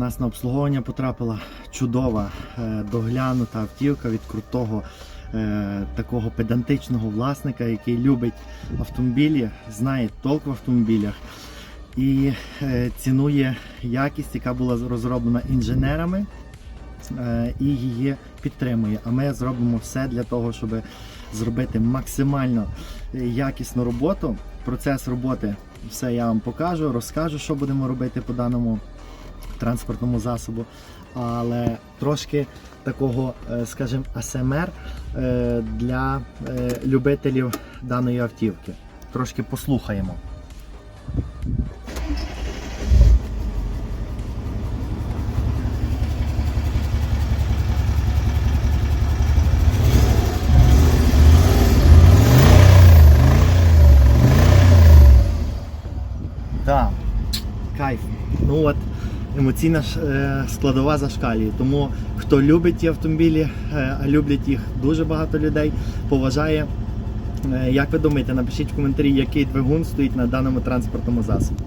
У нас на обслуговування потрапила чудова е, доглянута автівка від крутого е, такого педантичного власника, який любить автомобілі, знає толк в автомобілях і е, цінує якість, яка була розроблена інженерами і її підтримує. А ми зробимо все для того, щоб зробити максимально якісну роботу. Процес роботи все я вам покажу, розкажу, що будемо робити по даному транспортному засобу. Але трошки такого, е, скажімо, АСМР е, для е, любителів даної автівки. Трошки послухаємо. Кайф. Ну от емоційна е, складова зашкалює. Тому хто любить ті автомобілі, е, а люблять їх дуже багато людей, поважає. Е, Як ви думаєте, напишіть в коментарі, який двигун стоїть на даному транспортному засобі.